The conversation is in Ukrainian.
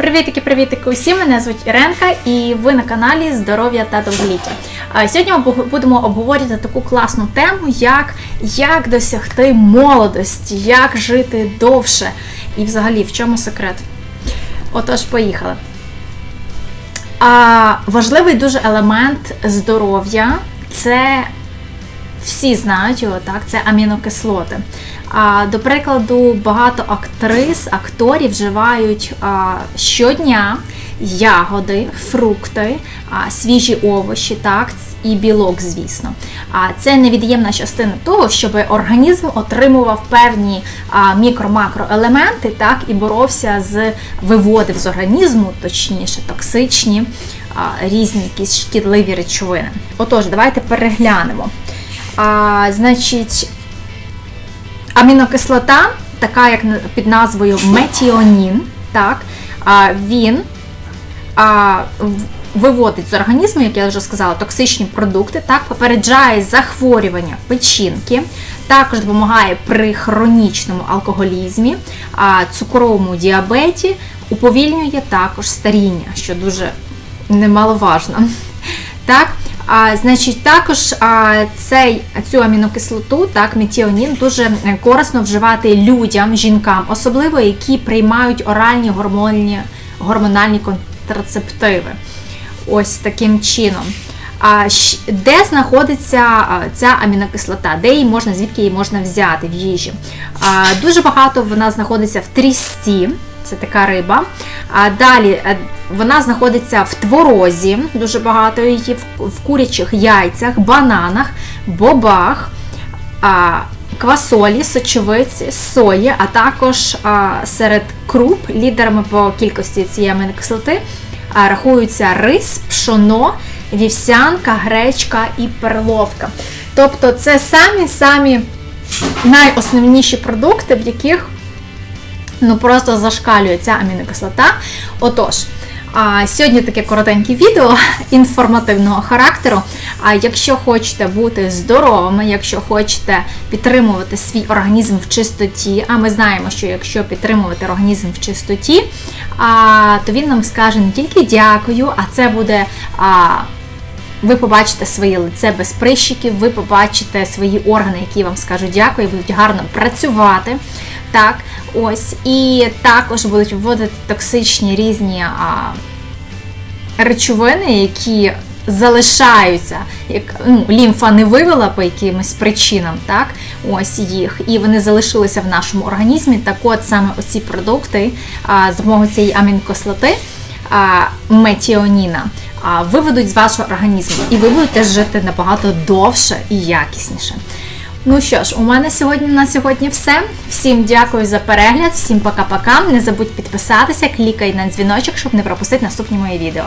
Привітики, привітики усім! Мене звуть Іренка і ви на каналі Здоров'я та довголіття. Сьогодні ми будемо обговорювати таку класну тему, як, як досягти молодості, як жити довше і взагалі в чому секрет. Отож, поїхали. А, важливий дуже елемент здоров'я це всі знають його, так, це амінокислоти. А, до прикладу, багато актрис, акторів вживають а, щодня ягоди, фрукти, а, свіжі овочі, так, і білок, звісно. А це невід'ємна частина того, щоб організм отримував певні мікро-макроелементи, так, і боровся з виводив з організму, точніше, токсичні різні якісь шкідливі речовини. Отож, давайте переглянемо. А, значить, амінокислота, така як під назвою метіонін, так, а, він а, виводить з організму, як я вже сказала, токсичні продукти, так, попереджає захворювання печінки, також допомагає при хронічному алкоголізмі, а, цукровому діабеті, уповільнює також старіння, що дуже немаловажно. Так, а, значить, також а, цей, цю амінокислоту, так, метіонін, дуже е, корисно вживати людям, жінкам, особливо які приймають оральні гормональні, гормональні контрацептиви. Ось таким чином. А де знаходиться ця амінокислота? Де її можна, звідки її можна взяти в їжі? А, дуже багато вона знаходиться в трісці, це така риба. А далі е, вона знаходиться в творозі, дуже багато її, в, курячих яйцях, бананах, бобах, квасолі, сочовиці, сої, а також серед круп лідерами по кількості цієї амінокислоти рахуються рис, пшоно, вівсянка, гречка і перловка. Тобто це самі-самі найосновніші продукти, в яких ну просто зашкалює ця амінокислота. Отож, а, сьогодні таке коротеньке відео інформативного характеру. А якщо хочете бути здоровими, якщо хочете підтримувати свій організм в чистоті, а ми знаємо, що якщо підтримувати організм в чистоті, а, то він нам скаже не тільки дякую, а це буде. А, ви побачите своє лице без прищиків, ви побачите свої органи, які вам скажуть дякую, будуть гарно працювати. Так, ось, і також будуть вводити токсичні різні а, речовини, які залишаються, як ну, лімфа не вивела по якимось причинам, так, ось їх, і вони залишилися в нашому організмі. Так от саме оці продукти а, з допомогою цієї амінокислоти, а, метіоніна, виведуть з вашого організму, і ви будете жити набагато довше і якісніше. Ну що ж, у мене сьогодні на сьогодні все. Всім дякую за перегляд, всім пока-пока. Не забудь підписатися, клікай на дзвіночок, щоб не пропустити наступні мої відео.